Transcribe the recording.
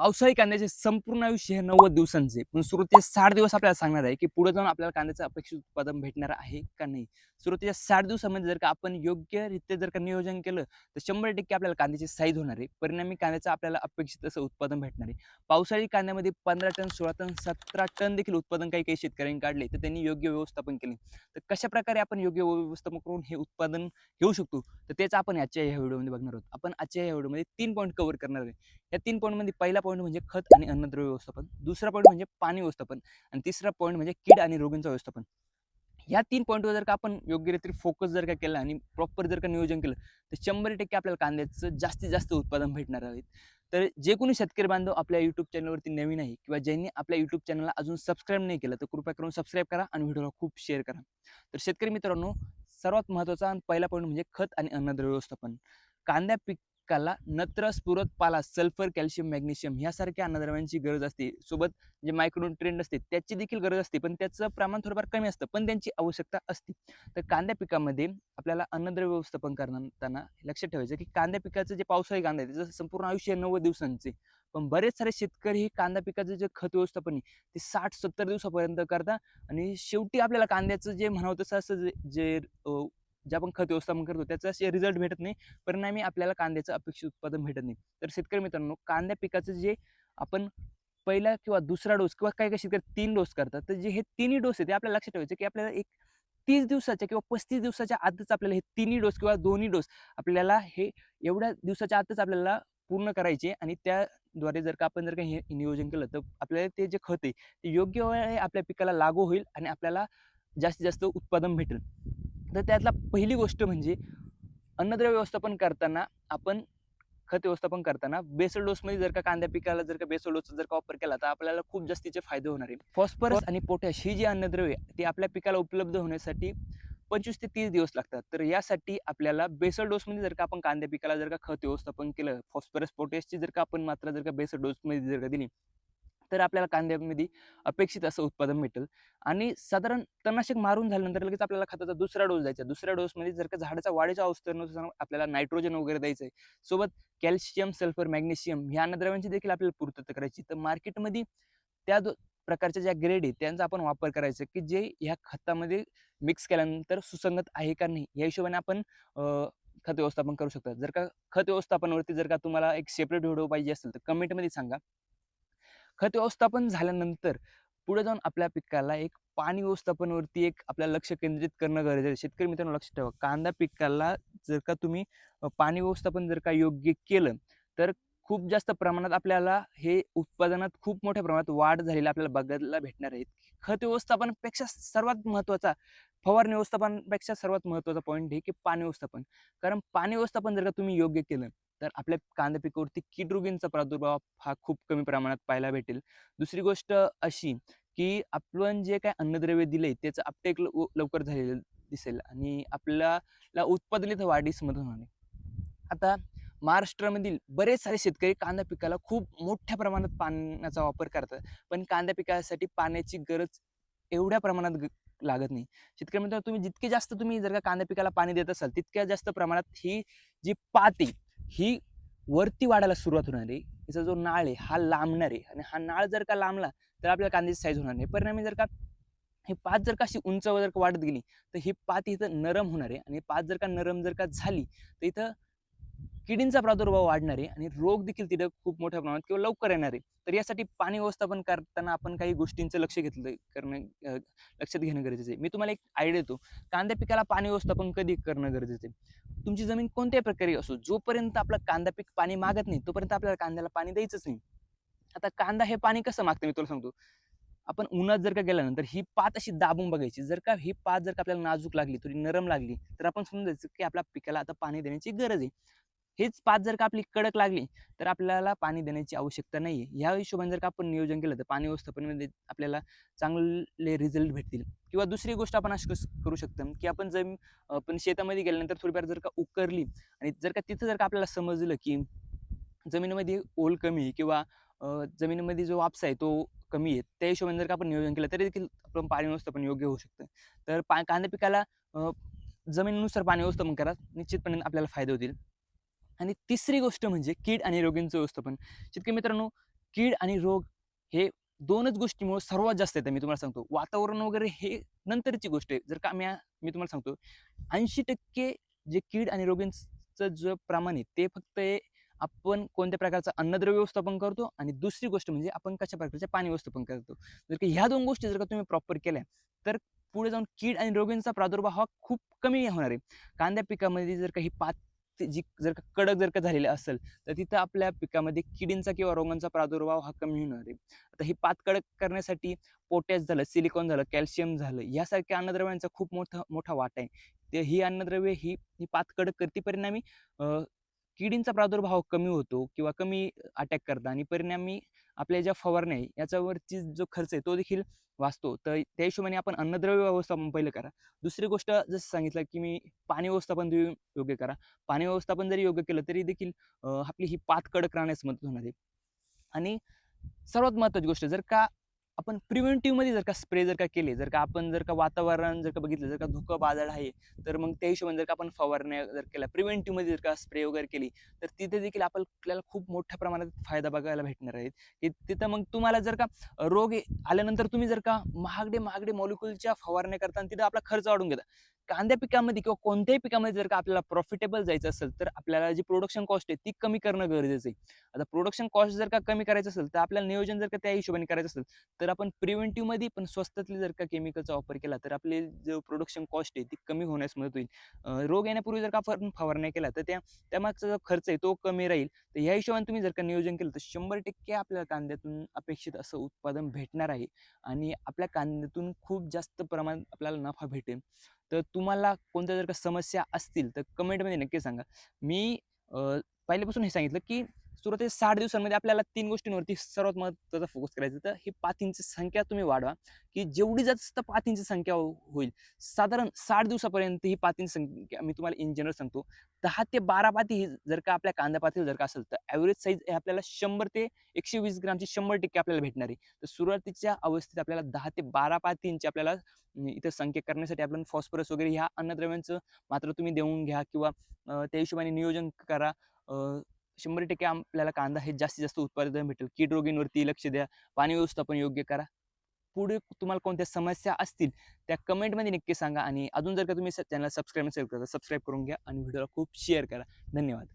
पावसाळी कांद्याचे संपूर्ण आयुष्य हे नव्वद दिवसांचे. पण सुरुवातीचे साठ दिवस आपल्याला सांगणार आहे की पुढे जाऊन आपल्याला कांद्याचं अपेक्षित उत्पादन भेटणार आहे का नाही. सुरुवातीच्या साठ दिवसामध्ये जर का आपण योग्यरित्या जर का नियोजन केलं तर शंभर टक्के आपल्याला कांद्याची साईज होणार आहे. परिणामी कांद्याचं आपल्याला अपेक्षित असं उत्पादन भेटणार आहे. पावसाळी कांद्यामध्ये पंधरा टन सोळा टन सतरा टन देखील उत्पादन काही काही शेतकऱ्यांनी काढले तर त्यांनी योग्य व्यवस्थापन केले. तर कशा प्रकारे आपण योग्य व्यवस्थापन करून हे उत्पादन घेऊ शकतो? तर तेच आपण आजच्या या व्हिडिओमध्ये बघणार आहोत. आपण आजच्या या व्हिडिओमध्ये तीन पॉईंट कव्हर करणार आहे. या तीन पॉईंटमध्ये पहिला पॉईंट म्हणजे खत आणि अन्नद्रव्य व्यवस्थापन. दुसरा पॉईंट म्हणजे पाणी व्यवस्थापन. आणि तिसरा पॉईंट म्हणजे कीड आणि रोगींचं व्यवस्थापन. या तीन पॉईंटवर जर का आपण योग्यरित्या फोकस जर का केला आणि प्रॉपर जर का नियोजन केलं तर शंभर टक्के आपल्याला कांद्याचं जास्तीत जास्त उत्पादन भेटणार आहे. तर जे कोणी शेतकरी बांधव आपल्या यूट्यूब चॅनलवरती नवीन आहे किंवा ज्यांनी आपल्या यूट्यूब चॅनलला अजून सबस्क्राईब नाही केलं तर कृपया करून सबस्क्राईब करा आणि व्हिडिओला खूप शेअर करा. तर शेतकरी मित्रांनो सर्वात महत्त्वाचा आणि पहिला पॉईंट म्हणजे खत आणि अन्नद्रव्य व्यवस्थापन. कांद्या पिकाला नत्र स्फुरत पाला सल्फर कॅल्शियम मॅग्नेशियम ह्यासारख्या अन्नद्रव्यांची गरज असते. सोबत जे मायक्रोन ट्रेंड असते त्याची देखील गरज असते पण त्याचं प्रमाण थोडंफार कमी असतं पण त्यांची आवश्यकता असते. तर कांद्या पिकामध्ये आपल्याला अन्नद्रव्य व्यवस्थापन करताना लक्षात ठेवायचं की कांद्या पिकाचं जे पावसाळी कांदा आहे त्याचं संपूर्ण आयुष्य नव्वद दिवसांचे. पण बरेच सारे शेतकरी हे कांदा पिकाचं जे खत व्यवस्थापन आहे ते साठ सत्तर दिवसापर्यंत करतात आणि शेवटी आपल्याला कांद्याचं जे म्हणावं तसं असं जे जे आपण खत व्यवस्थापन करतो त्याचा असे रिझल्ट भेटत नाही. परिणामी आपल्याला कांद्याचं अपेक्षित उत्पादन भेटत नाही. तर शेतकरी मित्रांनो कांद्या पिकाचं जे आपण पहिला किंवा दुसरा डोस किंवा काही काही शेतकरी तीन डोस करतात तर जे हे तिन्ही डोस आहे ते आपल्याला लक्षात ठेवायचे की आपल्याला एक तीस दिवसाच्या किंवा पस्तीस दिवसाच्या आतच आपल्याला हे तिन्ही डोस किंवा दोन्ही डोस आपल्याला हे एवढ्या दिवसाच्या आतच आपल्याला पूर्ण करायचे आणि त्याद्वारे जर का आपण जर का हे नियोजन केलं तर आपल्याला ते जे खत आहे ते योग्य वेळे आपल्या पिकाला लागू होईल आणि आपल्याला जास्तीत जास्त उत्पादन भेटेल. तर त्यातला पहिली गोष्ट म्हणजे अन्नद्रव्य व्यवस्थापन करताना आपण खत व्यवस्थापन करताना बेसल डोसमध्ये जर का कांद्या पिकाला जर का बेसल डोसचा जर का वापर केला तर आपल्याला खूप जास्तीचे फायदे होणार आहे फॉस्फरस आणि पोटॅश ही जी अन्नद्रव्ये ती आपल्या पिकाला उपलब्ध होण्यासाठी पंचवीस ते तीस दिवस लागतात. तर यासाठी आपल्याला बेसल डोसमध्ये जर का आपण कांद्या पिकाला जर का खत व्यवस्थापन केलं फॉस्फरस पोटॅशची जर का आपण मात्रा जर का बेसल डोसमध्ये जर का दिली तर आपल्याला कांद्यामध्ये अपेक्षित असं उत्पादन भेटेल. आणि साधारण तणनाशक मारून झाल्यानंतर लगेच आपल्याला खताचा दुसरा डोस द्यायचा दुसऱ्या डोसमध्ये जर का झाडाच्या वाढीच्या अवस्थेनुसार आपल्याला नायट्रोजन वगैरे द्यायचं आहे. सोबत कॅल्शियम सल्फर मॅग्नेशियम ह्या अन्नद्रव्यांची देखील आपल्याला पूर्तता करायची तर मार्केटमध्ये त्या प्रकारच्या ज्या ग्रेड आहे त्यांचा आपण वापर करायचा की जे ह्या खतामध्ये मिक्स केल्यानंतर सुसंगत आहे का नाही या हिशोबाने आपण खत व्यवस्थापन करू शकता. जर का खत व्यवस्थापनावरती जर का तुम्हाला एक सेपरेट व्हिडिओ पाहिजे असेल तर कमेंटमध्ये सांगा. खत व्यवस्थापन झाल्यानंतर पुढे जाऊन आपल्या पिकाला एक पाणी व्यवस्थापनावरती एक आपल्याला लक्ष केंद्रित करणं गरजेचं आहे. शेतकरी मित्रांनो लक्ष ठेवा. कांदा पिकाला जर का तुम्ही पाणी व्यवस्थापन जर का योग्य केलं तर खूप जास्त प्रमाणात आपल्याला हे उत्पादनात खूप मोठ्या प्रमाणात वाढ झालेली आपल्याला बघायला भेटणार आहे. खत व्यवस्थापनापेक्षा सर्वात महत्त्वाचा फवारणी व्यवस्थापनापेक्षा सर्वात महत्त्वाचा पॉईंट आहे की पाणी व्यवस्थापन. कारण पाणी व्यवस्थापन जर का तुम्ही योग्य केलं तर आपल्या कांदा पिकावरती कीटरोगींचा प्रादुर्भाव हा खूप कमी प्रमाणात पाहायला भेटेल. दुसरी गोष्ट अशी की आपण जे काय अन्नद्रव्य दिले त्याचं अपटेक लवकर झालेलं दिसेल आणि आपल्याला उत्पादन वाढीस मदत होणार आता महाराष्ट्रामधील बरेच सारे शेतकरी कांदा पिकाला खूप मोठ्या प्रमाणात पाण्याचा वापर करतात पण कांदा पिकासाठी पाण्याची गरज एवढ्या प्रमाणात ग- लागत नाही. शेतकरी मित्रांनो तुम्ही जितके जास्त तुम्ही जर का कांदा पिकाला पाणी देत असाल तितक्या जास्त प्रमाणात ही जी पाती ही वरती वाढायला सुरुवात होणार आहे. याचा जो नाळ आहे हा लांबणार. आहे आणि हा नाळ जर का लांबला तर आपल्या कांद्याची साईज होणार नाही. परिणामी जर का ही पात जर का अशी उंच जर का वाढत गेली तर ही पात इथं नरम होणार आहे. आणि पात जर का नरम जर का झाली तर इथं किडींचा प्रादुर्भाव वाढणार आहे. आणि रोग देखील तिथं खूप मोठ्या प्रमाणात किंवा लवकर येणार आहे. तर यासाठी पाणी व्यवस्थापन करताना आपण काही गोष्टींचं लक्ष घेतलं करणं लक्षात घेणं गरजेचं आहे. मी तुम्हाला एक आयडिया देतो. कांद्या पिकाला पाणी व्यवस्थापन कधी करणं गरजेचं आहे? तुमची जमीन कोणत्याही प्रकारे असो जोपर्यंत आपलं कांदा पीक पाणी मागत नाही तोपर्यंत आपल्याला कांद्याला पाणी द्यायचंच नाही. आता कांदा हे पाणी कसं मागतं मी तुला सांगतो. आपण उन्हात जर का गेल्यानंतर ही पात अशी दाबून बघायची जर का ही पात जर का आपल्याला नाजूक लागली थोडी नरम लागली तर आपण समजायचं की आपल्या पिकाला आता पाणी देण्याची गरज आहे. हेच पाच जर का आपली कडक लागली तर आपल्याला पाणी देण्याची आवश्यकता नाही आहे ह्या हिशोबाने जर का आपण नियोजन केलं तर पाणी व्यवस्थापनामध्ये आपल्याला चांगले रिझल्ट भेटतील. किंवा दुसरी गोष्ट आपण अशी करू शकतो की आपण जमीन आपण शेतामध्ये गेल्यानंतर थोडीफार जर का उकरली आणि जर का तिथं जर का आपल्याला समजलं की जमिनीमध्ये ओल कमी आहे किंवा जमिनीमध्ये जो वापसा आहे तो कमी आहे त्या हिशोबाने जर का आपण नियोजन केलं तरी देखील आपण पाणी व्यवस्थापन योग्य होऊ शकतं. तर पा कांदा पिकाला जमिनीनुसार पाणी व्यवस्थापन करा निश्चितपणे आपल्याला फायदे होतील. आणि तिसरी गोष्ट म्हणजे कीड आणि रोगींचं व्यवस्थापन. शेतकरी मित्रांनो कीड आणि रोग हे दोनच गोष्टीमुळे सर्वात जास्त येतं मी तुम्हाला सांगतो. वातावरण वगैरे हे नंतरची गोष्ट आहे. जर का मी मी तुम्हाला सांगतो ऐंशी टक्के जे कीड आणि रोगींचं जे प्रमाण आहे ते फक्त आपण कोणत्या प्रकारचं अन्नद्रव्य व्यवस्थापन करतो आणि दुसरी गोष्ट म्हणजे आपण कशा प्रकारचे पाणी व्यवस्थापन करतो. जर का ह्या दोन गोष्टी जर का तुम्ही प्रॉपर केल्या तर पुढे जाऊन कीड आणि रोगींचा प्रादुर्भाव हा खूप कमी होणार आहे. कांद्या पिकामध्ये जर काही पात जी जर का कडक जर का झालेली असेल तर तिथं आपल्या पिकामध्ये किडींचा किंवा रोगांचा प्रादुर्भाव हा कमी होणार आहे. आता ही पात कडक करण्यासाठी पोटॅश झालं सिलिकॉन झालं कॅल्शियम झालं यासारख्या अन्नद्रव्यांचा खूप मोठा मोठा वाटा आहे. ते ही अन्नद्रव्ये ही ही पात कडक करते परिणामी किडींचा प्रादुर्भाव कमी होतो किंवा कमी अटॅक करतात आणि परिणामी आपल्या ज्या फवारण्या आहे याच्यावरची जो खर्च आहे तो देखील वाचतो. तर त्या हिशोबाने आपण अन्नद्रव्य व्यवस्थापन पहिलं करा. दुसरी गोष्ट जसं सांगितलं की मी पाणी व्यवस्थापन तुम्ही योग्य करा. पाणी व्यवस्थापन जरी योग्य केलं तरी देखील आपली ही पात कडक राहण्यास मदत होणार आहे. आणि सर्वात महत्त्वाची गोष्ट जर का आपण प्रिव्हेंटिव्हमध्ये जर का स्प्रे जर का केले जर का आपण जर का वातावरण जर का बघितलं जर का धुकं बाजार आहे तर मग त्या हिशोबाने जर का आपण फवारण्या जर केल्या प्रिव्हेंटिव्हमध्ये जर का स्प्रे वगैरे केली तर तिथे देखील आपण- आपल्याला खूप मोठ्या प्रमाणात फायदा बघायला भेटणार आहे की तिथं मग तुम्हाला जर का रोग आल्यानंतर तुम्ही जर का महागडे महागडे मॉलिक्युलच्या फवारण्या करताना तिथं आपला खर्च वाढून घेता कांद्या पिकामध्ये किंवा कोणत्याही पिकामध्ये जर का आपल्याला प्रॉफिटेबल जायचं असेल तर आपल्याला जी प्रोडक्शन कॉस्ट आहे ती कमी करणं गरजेचं आहे. आता प्रोडक्शन कॉस्ट जर का कमी करायचं असेल तर आपल्याला नियोजन जर का त्या हिशोबाने करायचं असेल तर आपण प्रिव्हेंटिव्हमध्ये पण स्वस्तातले जर का केमिकलचा वापर केला तर आपली जो प्रोडक्शन कॉस्ट आहे ती कमी होण्यास मदत होईल. रोग येण्यापूर्वी जर का आपण फवारण्या केला तर त्या त्यामागचा जो खर्च आहे तो कमी राहील. तर ह्या हिशोबाने तुम्ही जर का नियोजन केलं तर शंभर टक्के आपल्याला कांद्यातून अपेक्षित असं उत्पादन भेटणार आहे. आणि आपल्या कांद्यातून खूप जास्त प्रमाणात आपल्याला नफा भेटेल. तर तुम्हाला कोणत्या जर का समस्या असतील तर कमेंटमध्ये नक्की सांगा. मी पहिल्यापासून हे सांगितलं की सुरुवातीच्या साठ दिवसांमध्ये आपल्याला तीन गोष्टींवरती सर्वात महत्त्वाचा फोकस करायचा तर ही पातींची संख्या तुम्ही वाढवा की जेवढी जास्त पातींची संख्या हो-, होईल. साधारण साठ दिवसापर्यंत ही पातींची संख्या मी तुम्हाला इन जनरल सांगतो. दहा ते बारा पाती ही जर का आपल्या कांदा पातील जर का असेल तर ॲव्हरेज साईज हे आपल्याला शंभर ते एकशे वीस ग्रामची शंभर टक्के आपल्याला भेटणार आहे. तर सुरुवातीच्या अवस्थेत आपल्याला दहा ते बारा पातींची आपल्याला इथं संख्या करण्यासाठी आपण फॉस्फरस वगैरे ह्या अन्नद्रव्यांचं मात्र तुम्ही देऊन घ्या किंवा त्या हिशोबाने नियोजन करा. शंभर टक्के आपल्याला कांदा हे जास्तीत जास्त उत्पादन भेटेल. कीड रोगींवरती लक्ष द्या. पाणी व्यवस्थापन योग्य करा. पुढे तुम्हाला कोणत्या समस्या असतील त्या कमेंटमध्ये नक्की सांगा आणि अजून जर का तुम्ही चॅनल सबस्क्राईब नसेल करता सबस्क्राईब करून घ्या आणि व्हिडिओला खूप शेअर करा. धन्यवाद.